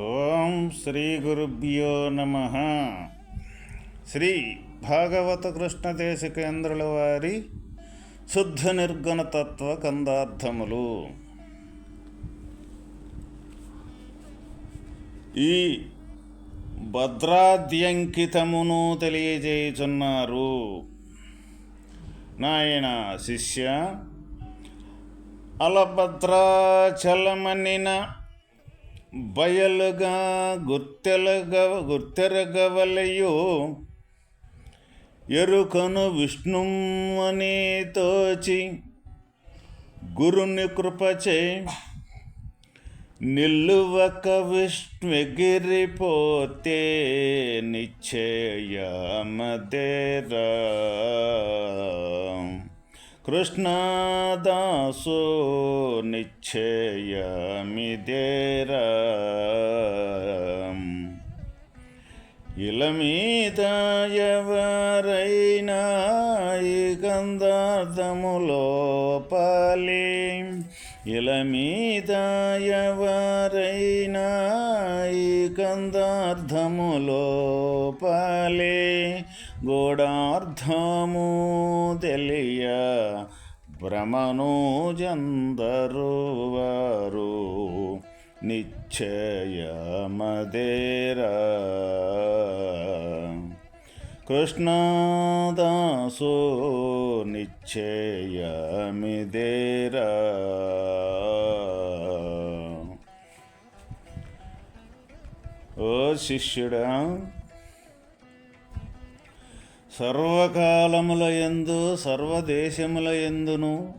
ఓం శ్రీ గురుభ్యో నమ. శ్రీ భాగవత కృష్ణదేశ కేంద్రుల వారి శుద్ధ నిర్గుణ తత్వ కందార్థములు. ఈ భద్రాద్యంకితమును తెలియజేయుచున్నారు. నాయన శిష్య అలభద్రాచలమనిన బయలుగా గుర్తెలగ గుర్తెరగవలయో. ఎరుకను విష్ణుమని తోచి గురుని కృపచే నిల్లువక విష్ణుగిరిపోతే నిశ్చయమదేరా. కృష్ణదాసు నిశ్చయమిదేరా. ఇల మీద ఎవరైనా ఈ గంధార్థములో పాలి ఇల ఎవరైనా ఈ గంధార్థములో పాలి గూఢార్థము తెలియ భ్రమనోజందరు వారు నిశ్చయమదేరా. కృష్ణదాసో నిశ్చయమిదేరా. ఓ శిష్యుడా సర్వకాలముల ఎందు సర్వదేశముల ఎందును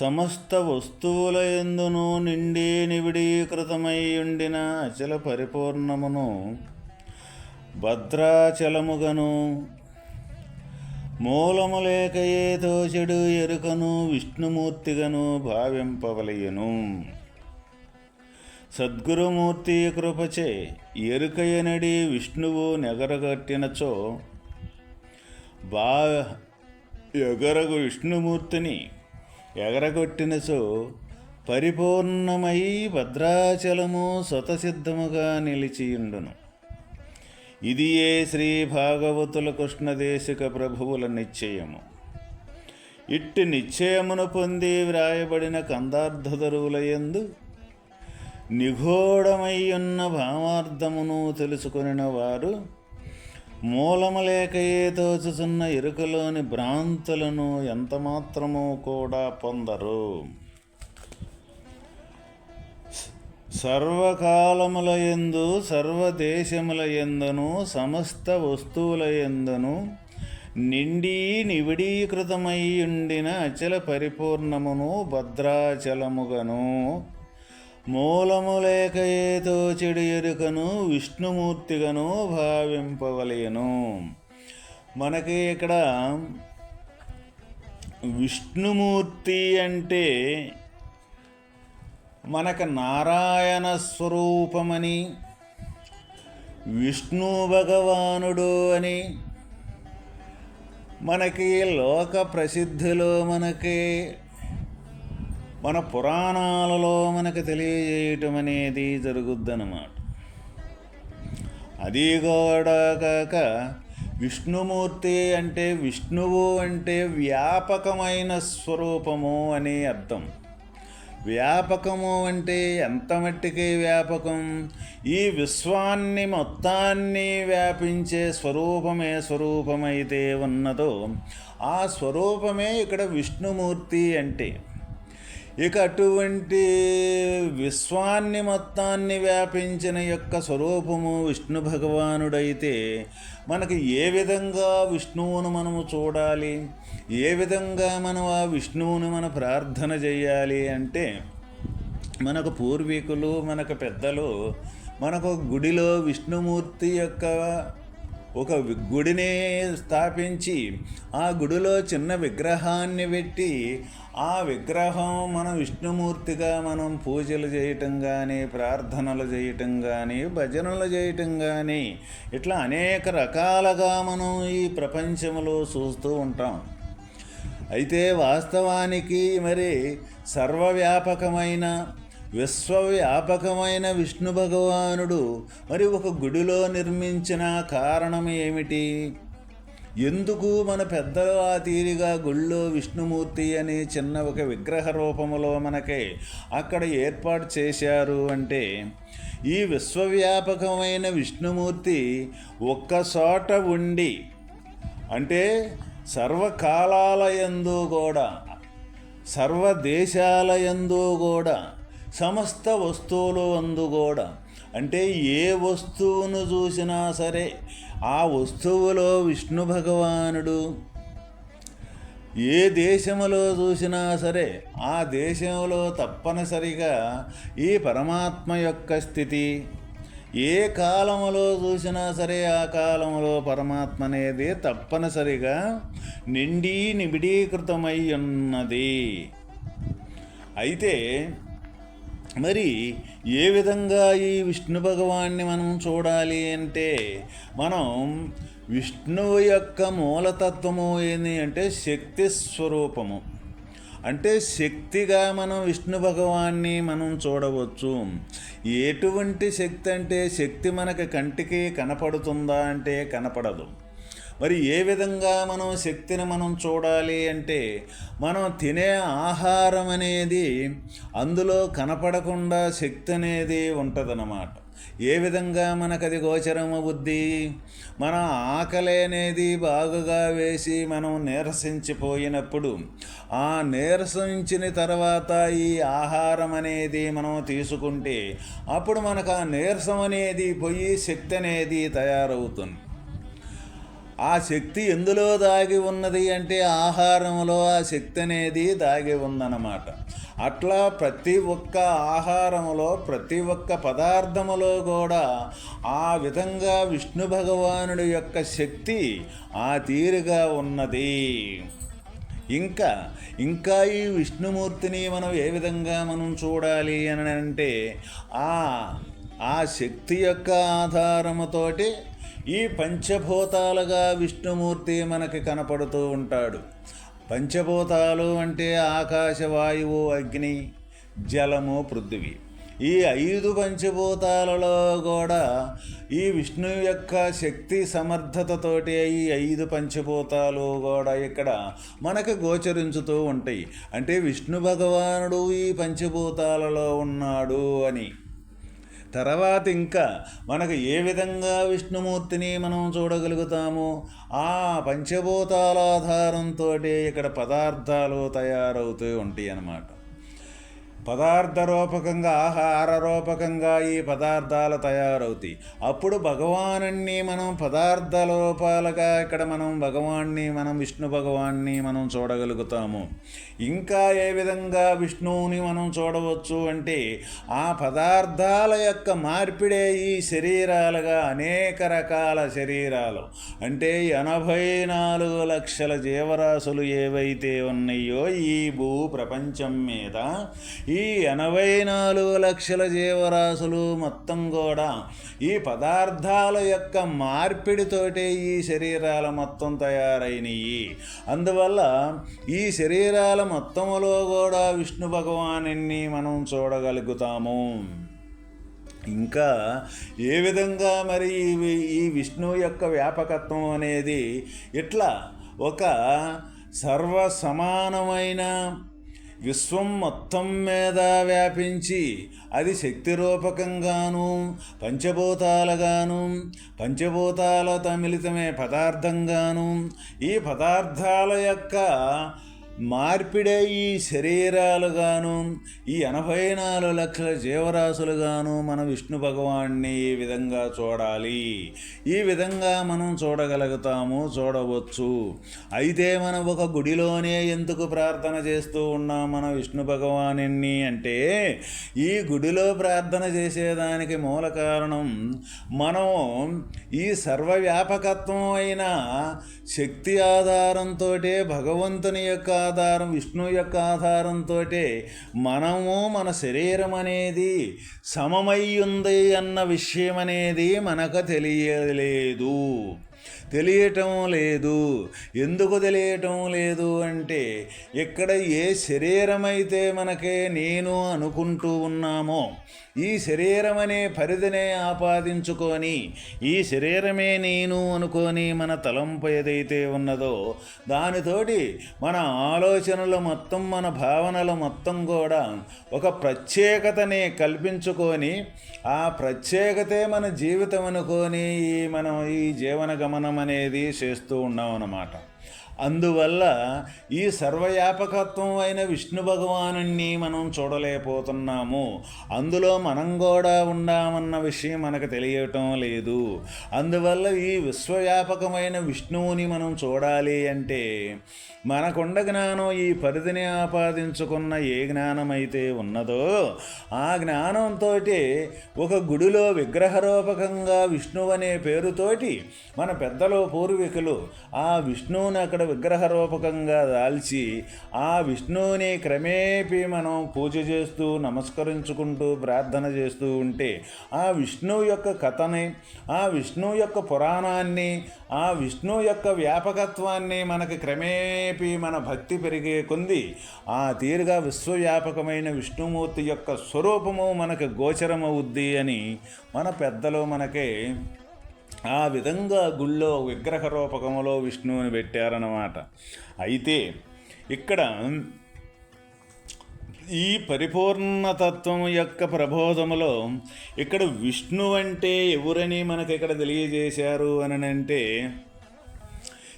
సమస్త వస్తువుల ఎందును నిండి నివిడీకృతమై ఉండిన అచల పరిపూర్ణమును భద్రాచలముగను మూలము లేకయే ఏదో చెడు ఎరుకను విష్ణుమూర్తిగను భావింపవలయను. సద్గురుమూర్తి కృపచే ఎరుకయనడి విష్ణువు నెగరగట్టినచో బా ఎగరగు విష్ణుమూర్తిని ఎగరగొట్టినచో పరిపూర్ణమై భద్రాచలము స్వతసిద్ధముగా నిలిచియుండును. ఇది ఏ శ్రీ భాగవతుల కృష్ణదేశిక ప్రభువుల నిశ్చయము. ఇట్టి నిశ్చయమును పొంది వ్రాయబడిన కందార్థధరువులయందు యందు ఉన్న భావార్థమును తెలుసుకొనిన వారు మూలము లేకయే తోచుచున్న ఇరుకలోని భ్రాంతులను ఎంతమాత్రము కూడా పొందరు? సర్వకాలముల ఎందు సర్వదేశముల ఎందును సమస్త వస్తువుల ఎందును నిండి నివిడీకృతమై ఉండిన అచల పరిపూర్ణమును భద్రాచలముగను మూలము లేక ఏతో చెడు ఎరుకను విష్ణుమూర్తిగాను భావింపవలయను మనకి ఇక్కడ విష్ణుమూర్తి అంటే మనకు నారాయణ స్వరూపమని విష్ణు భగవానుడు అని మనకి లోక ప్రసిద్ధిలో మనకి మన పురాణాలలో మనకు తెలియజేయటం అనేది జరుగుద్దన్నమాట. అది కూడా కాక విష్ణుమూర్తి అంటే విష్ణువు అంటే వ్యాపకమైన స్వరూపము అని అర్థం. వ్యాపకము అంటే ఎంత మట్టికి వ్యాపకం? ఈ విశ్వాన్ని మొత్తాన్ని వ్యాపించే స్వరూపమే స్వరూపమైతే ఉన్నదో ఆ స్వరూపమే ఇక్కడ విష్ణుమూర్తి అంటే. ఇక అటువంటి విశ్వాన్ని మొత్తాన్ని వ్యాపించిన యొక్క స్వరూపము విష్ణు భగవానుడైతే మనకి ఏ విధంగా విష్ణువును మనము చూడాలి? ఏ విధంగా మనం ఆ విష్ణువుని మన ప్రార్థన చేయాలి అంటే మనకు పూర్వీకులు మనకు పెద్దలు మనకు గుడిలో విష్ణుమూర్తి యొక్క ఒక గుడిని స్థాపించి ఆ గుడిలో చిన్న విగ్రహాన్ని పెట్టి ఆ విగ్రహం మన విష్ణుమూర్తిగా మనం పూజలు చేయటం కానీ ప్రార్థనలు చేయటం కానీ భజనలు చేయటం కానీ ఇట్లా అనేక రకాలుగా మనం ఈ ప్రపంచంలో చూస్తూ ఉంటాం. అయితే వాస్తవానికి మరి సర్వవ్యాపకమైన విశ్వవ్యాపకమైన విష్ణు భగవానుడు మరి ఒక గుడిలో నిర్మించిన కారణం ఏమిటి? ఎందుకు మన పెద్దలు ఆ తీరిగా గుళ్ళో విష్ణుమూర్తి అని చిన్న ఒక విగ్రహ రూపములో మనకి అక్కడ ఏర్పాటు చేశారు అంటే ఈ విశ్వవ్యాపకమైన విష్ణుమూర్తి ఒక్కచోట ఉండి అంటే సర్వకాలాలయందు కూడా సర్వదేశాలయందు కూడా సమస్త వస్తువులు అందు కూడా. అంటే ఏ వస్తువును చూసినా సరే ఆ వస్తువులో విష్ణు భగవానుడు. ఏ దేశములో చూసినా సరే ఆ దేశంలో తప్పనిసరిగా ఈ పరమాత్మ యొక్క స్థితి. ఏ కాలములో చూసినా సరే ఆ కాలంలో పరమాత్మ అనేది తప్పనిసరిగా నిండి నిబిడీకృతమై ఉన్నది. అయితే మరి ఏ విధంగా ఈ విష్ణు భగవాన్ని మనం చూడాలి అంటే మనం విష్ణువు యొక్క మూలతత్వము ఏంది అంటే శక్తి స్వరూపము. అంటే శక్తిగా మనం విష్ణు భగవాన్ని మనం చూడవచ్చు. ఎటువంటి శక్తి అంటే శక్తి మనకి కంటికి కనపడుతుందా అంటే కనపడదు. మరి ఏ విధంగా మనం శక్తిని మనం చూడాలి అంటే మనం తినే ఆహారం అనేది అందులో కనపడకుండా శక్తి అనేది ఉంటుందన్నమాట. ఏ విధంగా మనకది గోచరం అవుద్ది మన ఆకలి అనేది బాగుగా వేసి మనం నీరసించిపోయినప్పుడు ఆ నీరసించిన తర్వాత ఈ ఆహారం అనేది మనం తీసుకుంటే అప్పుడు మనకు ఆ నీరసం అనేది పోయి శక్తి అనేది తయారవుతుంది. ఆ శక్తి ఎందులో దాగి ఉన్నది అంటే ఆహారంలో ఆ శక్తి అనేది దాగి ఉందన్నమాట. అట్లా ప్రతి ఒక్క ఆహారములో ప్రతి ఒక్క పదార్థములో కూడా ఆ విధంగా విష్ణు భగవానుడి యొక్క శక్తి ఆ తీరుగా ఉన్నది. ఇంకా ఇంకా ఈ విష్ణుమూర్తిని మనం ఏ విధంగా మనం చూడాలి అని అంటే ఆ ఆ శక్తి యొక్క ఆధారముతోటి ఈ పంచభూతాలుగా విష్ణుమూర్తి మనకి కనపడుతూ ఉంటాడు. పంచభూతాలు అంటే ఆకాశ వాయువు అగ్ని జలము పృథ్వీ. ఈ ఐదు పంచభూతాలలో కూడా ఈ విష్ణు యొక్క శక్తి సమర్థతతోటి ఈ ఐదు పంచభూతాలు కూడా ఇక్కడ మనకు గోచరించుతూ ఉంటాయి. అంటే విష్ణు భగవానుడు ఈ పంచభూతాలలో ఉన్నాడు అని. తర్వాత ఇంకా మనకు ఏ విధంగా విష్ణుమూర్తిని మనం చూడగలుగుతాము? ఆ పంచభూతాల ఆధారంతో ఇక్కడ పదార్థాలు తయారవుతూ ఉంటాయి అన్నమాట పదార్థ రూపకంగా ఆహార రూపకంగా ఈ పదార్థాలు తయారవుతాయి. అప్పుడు భగవానుణ్ణి మనం పదార్థ రూపాలుగా ఇక్కడ మనం భగవాన్ని మనం విష్ణు భగవాన్ని మనం చూడగలుగుతాము. ఇంకా ఏ విధంగా విష్ణువుని మనం చూడవచ్చు అంటే ఆ పదార్థాల యొక్క మార్పిడే ఈ శరీరాలుగా అనేక రకాల శరీరాలు. అంటే ఎనభై నాలుగు లక్షల జీవరాశులు ఏవైతే ఉన్నాయో ఈ భూ ప్రపంచం మీద ఈ ఎనభై నాలుగు లక్షల జీవరాశులు మొత్తం కూడా ఈ పదార్థాల యొక్క మార్పిడితోటే ఈ శరీరాల మొత్తం తయారైనవి అందువల్ల ఈ శరీరాల మొత్తములో కూడా విష్ణు భగవాన్ని మనం చూడగలుగుతాము. ఇంకా ఏ విధంగా మరి ఈ విష్ణు యొక్క వ్యాపకత్వం అనేది ఇట్లా ఒక సర్వ సమానమైన విశ్వం మొత్తం మీద వ్యాపించి అది శక్తి రూపకంగాను పంచభూతాలుగాను పంచభూతాల తమిళితమే పదార్థంగాను ఈ పదార్థాల యొక్క మార్పిడే ఈ శరీరాలుగాను ఈ ఎనభై నాలుగు లక్షల జీవరాశులుగాను మన విష్ణు భగవాన్ని ఈ విధంగా చూడాలి. ఈ విధంగా మనం చూడగలుగుతాము చూడవచ్చు. అయితే మనం ఒక గుడిలోనే ఎందుకు ప్రార్థన చేస్తూ ఉన్నాం మన విష్ణు భగవాని అంటే ఈ గుడిలో ప్రార్థన చేసేదానికి మూల కారణం మనం ఈ సర్వవ్యాపకత్వం అయిన శక్తి ఆధారంతో భగవంతుని యొక్క ఆధారం విష్ణు యొక్క ఆధారంతో మనము మన శరీరం అనేది సమమై ఉంది అన్న విషయం అనేది మనకు తెలియలేదు. తెలియటం లేదు. ఎందుకు తెలియటం లేదు అంటే ఇక్కడ ఏ శరీరమైతే మనకే నేను అనుకుంటూ ఉన్నామో ఈ శరీరం అనే పరిధినే ఆపాదించుకొని ఈ శరీరమే నేను అనుకొని మన తలంపు ఏదైతే ఉన్నదో దానితోటి మన ఆలోచనలు మొత్తం మన భావనలు మొత్తం కూడా ఒక ప్రత్యేకతని కల్పించుకొని ఆ ప్రత్యేకతే మన జీవితం అనుకొని ఈ మనం ఈ జీవన గమనం అనేది చేస్తూ ఉన్నాం అన్నమాట అందువల్ల ఈ సర్వవ్యాపకత్వం అయిన విష్ణు భగవానుణ్ణి మనం చూడలేకపోతున్నాము. అందులో మనం కూడా ఉన్నామన్న విషయం మనకు తెలియటం లేదు. అందువల్ల ఈ విశ్వవ్యాపకమైన విష్ణువుని మనం చూడాలి అంటే మనకుండ జ్ఞానం ఈ పరిధిని ఆపాదించుకున్న ఏ జ్ఞానమైతే ఉన్నదో ఆ జ్ఞానంతో ఒక గుడిలో విగ్రహరూపకంగా విష్ణువు అనే పేరుతోటి మన పెద్దలు పూర్వీకులు ఆ విష్ణువుని అక్కడ విగ్రహ రూపకంగా దాల్చి ఆ విష్ణువుని క్రమేపీ మనం పూజ చేస్తూ నమస్కరించుకుంటూ ప్రార్థన చేస్తూ ఉంటే ఆ విష్ణువు యొక్క కథని ఆ విష్ణువు యొక్క పురాణాన్ని ఆ విష్ణువు యొక్క వ్యాపకత్వాన్ని మనకి క్రమేపీ మన భక్తి పెరిగే కొంది ఆ తీరుగా విశ్వవ్యాపకమైన విష్ణుమూర్తి యొక్క స్వరూపము మనకు గోచరమవుద్ది అని మన పెద్దలు మనకి ఆ విధంగా గుళ్ళో విగ్రహ రూపకములో విష్ణువుని పెట్టారన్నమాట. అయితే ఇక్కడ ఈ పరిపూర్ణతత్వం యొక్క ప్రబోధములో ఇక్కడ విష్ణు అంటే ఎవరని మనకి ఇక్కడ తెలియజేశారు అని అంటే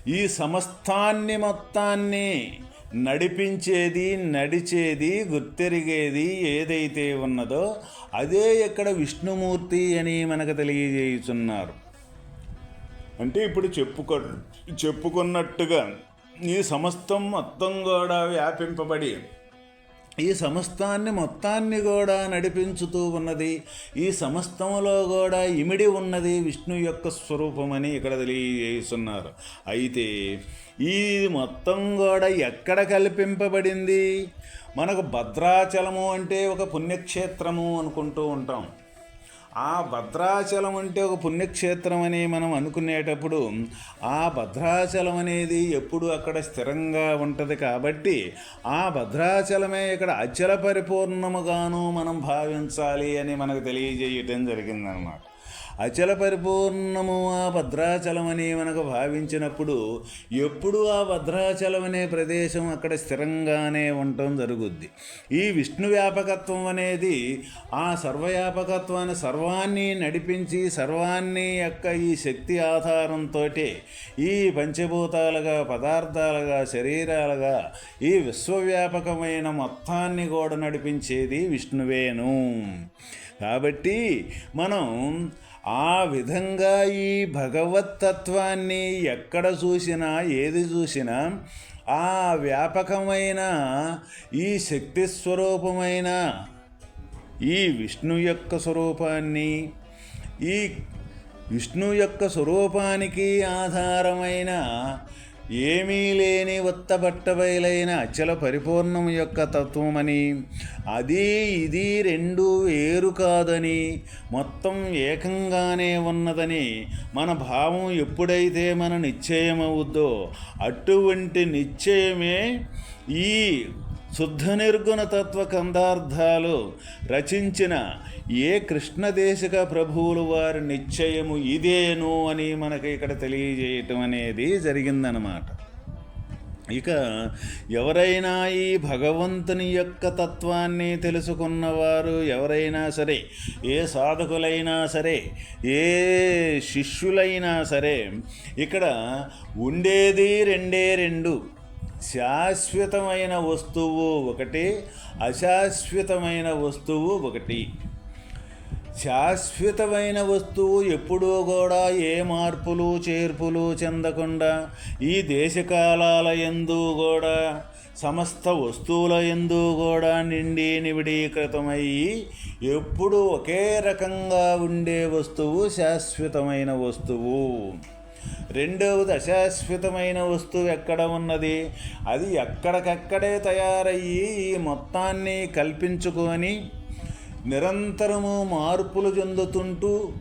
ఈ సమస్తాన్ని మొత్తాన్ని నడిపించేది నడిచేది గుర్తెరిగేది ఏదైతే ఉన్నదో అదే ఇక్కడ విష్ణుమూర్తి అని మనకు తెలియజేయుచున్నారు. అంటే ఇప్పుడు చెప్పుకో చెప్పుకున్నట్టుగా ఈ సమస్తం మొత్తం కూడా వ్యాపింపబడి ఈ సమస్తాన్ని మొత్తాన్ని కూడా నడిపించుతూ ఉన్నది ఈ సమస్తములో కూడా ఇమిడి ఉన్నది విష్ణు యొక్క స్వరూపమని ఇక్కడ తెలియజేస్తున్నారు. అయితే ఈ మొత్తం కూడా ఎక్కడ కల్పింపబడింది? మనకు భద్రాచలము అంటే ఒక పుణ్యక్షేత్రము అనుకుంటూ ఉంటాం. ఆ భద్రాచలం అంటే ఒక పుణ్యక్షేత్రం అని మనం అనుకునేటప్పుడు ఆ భద్రాచలం అనేది ఎప్పుడు అక్కడ స్థిరంగా ఉంటుంది కాబట్టి ఆ భద్రాచలమే ఇక్కడ అచల పరిపూర్ణముగాను మనం భావించాలి అని మనకు తెలియజేయటం జరిగిందనమాట అచల పరిపూర్ణము ఆ భద్రాచలమని మనకు భావించినప్పుడు ఎప్పుడు ఆ భద్రాచలం అనే ప్రదేశం అక్కడ స్థిరంగానే ఉండటం జరుగుద్ది. ఈ విష్ణు వ్యాపకత్వం అనేది ఆ సర్వవ్యాపకత్వాన్ని సర్వాన్ని నడిపించి సర్వాన్ని యొక్క ఈ శక్తి ఆధారంతో ఈ పంచభూతాలుగా పదార్థాలుగా శరీరాలుగా ఈ విశ్వవ్యాపకమైన మొత్తాన్ని కూడా నడిపించేది విష్ణువేను కాబట్టి మనం ఆ విధంగా ఈ భగవత్తత్వాన్ని ఎక్కడ చూసినా ఏది చూసినా ఆ వ్యాపకమైన ఈ శక్తి స్వరూపమైన ఈ విష్ణు యొక్క స్వరూపాన్ని ఈ విష్ణు యొక్క స్వరూపానికి ఆధారమైన ఏమీ లేని ఉత్తబట్టబయలైన అచల పరిపూర్ణం యొక్క తత్వమని అది ఇది రెండు వేరు కాదని మొత్తం ఏకంగానే ఉన్నదని మన భావం ఎప్పుడైతే మన నిశ్చయమవుద్దో అటువంటి నిశ్చయమే ఈ శుద్ధ నిర్గుణ తత్వ కందార్థాలు రచించిన ఏ కృష్ణదేశక ప్రభువులు వారి నిశ్చయము ఇదేను అని మనకి ఇక్కడ తెలియజేయటం అనేది జరిగిందనమాట ఇక ఎవరైనా ఈ భగవంతుని యొక్క తత్వాన్ని తెలుసుకున్నవారు ఎవరైనా సరే ఏ సాధకులైనా సరే ఏ శిష్యులైనా సరే ఇక్కడ ఉండేది రెండే రెండు. శాశ్వతమైన వస్తువు ఒకటి అశాశ్వతమైన వస్తువు ఒకటి. శాశ్వతమైన వస్తువు ఎప్పుడూ కూడా ఏ మార్పులు చేర్పులు చెందకుండా ఈ దేశకాలాల ఎందు కూడా సమస్త వస్తువుల ఎందు కూడా నిండి నివిడీకృతమయ్యి ఎప్పుడు ఒకే రకంగా ఉండే వస్తువు శాశ్వతమైన వస్తువు. రెండవది అశాశ్వతమైన వస్తువు ఎక్కడ ఉన్నది? అది ఎక్కడికక్కడే తయారయ్యి ఈ మొత్తాన్ని కల్పించుకొని నిరంతరము మార్పులు చెందుతుంటూ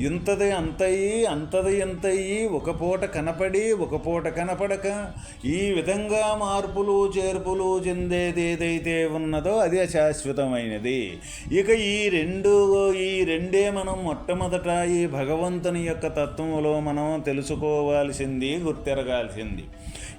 ఇంతది అంతయి అంతది ఇంతయి ఒక పూట కనపడి ఒక పూట కనపడక ఈ విధంగా మార్పులు చేర్పులు చెందేది ఏదైతే ఉన్నదో అది అశాశ్వతమైనది. ఇక ఈ రెండు ఈ రెండే మనం మొట్టమొదట ఈ భగవంతుని యొక్క తత్వంలో మనం తెలుసుకోవాల్సింది గుర్తెరగాల్సింది.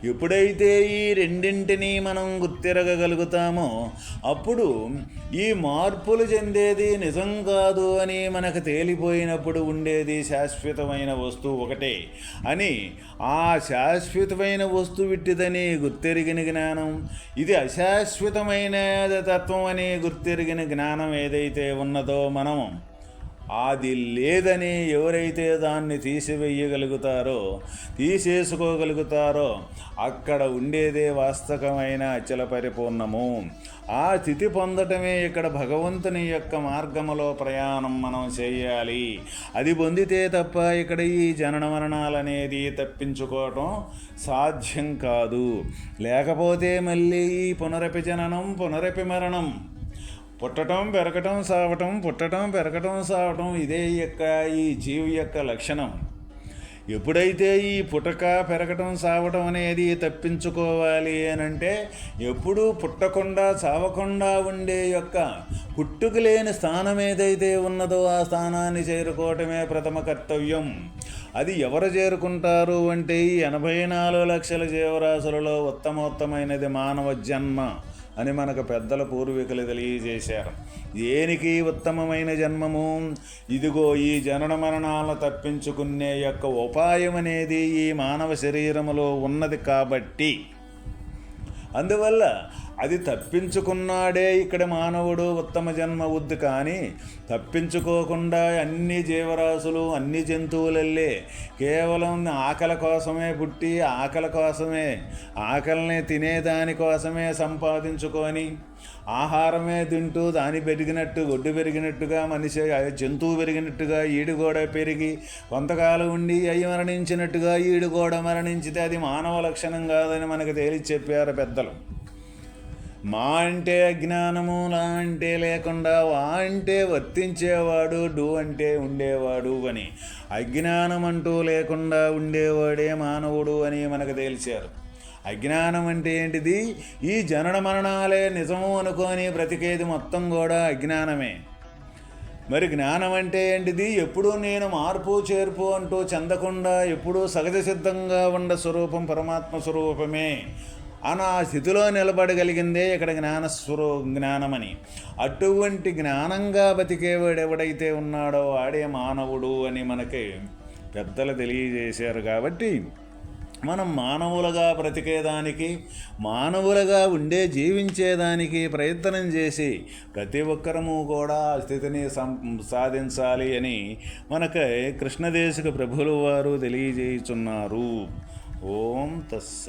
ఎప్పుడైతే ఈ రెండింటినీ మనం గుర్తిరగగలుగుతామో అప్పుడు ఈ మార్పులు చెందేది నిజం కాదు అని మనకు తేలిపోయినప్పుడు ఉండేది శాశ్వతమైన వస్తువు ఒకటే అని ఆ శాశ్వతమైన వస్తువు ఇట్టిదని గుర్తెరిగిన జ్ఞానం. ఇది అశాశ్వతమైన తత్వం అని గుర్తెరిగిన జ్ఞానం ఏదైతే ఉన్నదో మనం అది లేదని ఎవరైతే దాన్ని తీసివేయగలుగుతారో తీసేసుకోగలుగుతారో అక్కడ ఉండేదే వాస్తవమైన అచల పరిపూర్ణము. ఆ స్థితి పొందటమే ఇక్కడ భగవంతుని యొక్క మార్గములో ప్రయాణం మనం చేయాలి. అది పొందితే తప్ప ఇక్కడ ఈ జనన మరణాలనేది తప్పించుకోవటం సాధ్యం కాదు. లేకపోతే మళ్ళీ ఈ పునరపి జననం పునరపి మరణం పుట్టటం పెరగటం సావటం పుట్టటం పెరగటం సావటం ఇదే యొక్క ఈ జీవి యొక్క లక్షణం. ఎప్పుడైతే ఈ పుటక పెరగటం సావటం అనేది తప్పించుకోవాలి అని అంటే ఎప్పుడూ పుట్టకుండా చావకుండా ఉండే యొక్క పుట్టుకు లేని స్థానం ఏదైతే ఉన్నదో ఆ స్థానాన్ని చేరుకోవటమే ప్రథమ కర్తవ్యం. అది ఎవరు చేరుకుంటారు అంటే ఈ ఎనభై నాలుగు లక్షల జీవరాశులలో ఉత్తమోత్తమైనది మానవ జన్మ. అని మనకు పెద్దల పూర్వీకులు తెలియజేశారు. దేనికి ఉత్తమమైన జన్మము? ఇదిగో ఈ జనన మరణాలను తప్పించుకునే యొక్క ఉపాయం అనేది ఈ మానవ శరీరములో ఉన్నది కాబట్టి అందువల్ల అది తప్పించుకున్నాడే ఇక్కడ మానవుడు ఉత్తమ జన్మ వద్దు కానీ తప్పించుకోకుండా అన్ని జీవరాశులు అన్ని జంతువులల్లే కేవలం ఆకలి కోసమే పుట్టి ఆకలి కోసమే ఆకలిని తినేదాని కోసమే సంపాదించుకొని ఆహారమే తింటూ దాని పెరిగినట్టు ఒడ్డు పెరిగినట్టుగా మనిషి జంతువు పెరిగినట్టుగా ఈడు కూడా పెరిగి కొంతకాలం ఉండి అయ్యి మరణించినట్టుగా ఈడు కూడా మరణించితే అది మానవ లక్షణం కాదని మనకు తేలిచి చెప్పారు పెద్దలు. మా అంటే అజ్ఞానము లా అంటే లేకుండా వా అంటే వర్తించేవాడు డు అంటే ఉండేవాడు అని. అజ్ఞానం అంటూ లేకుండా ఉండేవాడే మానవుడు అని మనకు తేల్చారు. అజ్ఞానం అంటే ఏంటిది? ఈ జనన మరణాలే నిజము అనుకొని బ్రతికేది మొత్తం కూడా అజ్ఞానమే. మరి జ్ఞానం అంటే ఏంటిది? ఎప్పుడూ నేను మార్పు చేర్పు అంటూ చెందకుండా ఎప్పుడూ సహజ సిద్ధంగా ఉన్న స్వరూపం పరమాత్మ స్వరూపమే. అని ఆ స్థితిలో నిలబడగలిగిందే ఇక్కడ జ్ఞానస్వరూ జ్ఞానమని. అటువంటి జ్ఞానంగా బతికేవాడు ఎవడైతే ఉన్నాడో వాడే మానవుడు అని మనకి పెద్దలు తెలియజేశారు కాబట్టి మనం మానవులుగా బ్రతికేదానికి మానవులుగా ఉండే జీవించేదానికి ప్రయత్నం చేసి ప్రతి ఒక్కరము కూడా స్థితిని సం సాధించాలి అని మనకి కృష్ణదేశిక ప్రభులు వారు తెలియజేయుచున్నారు. ఓం తస్సు.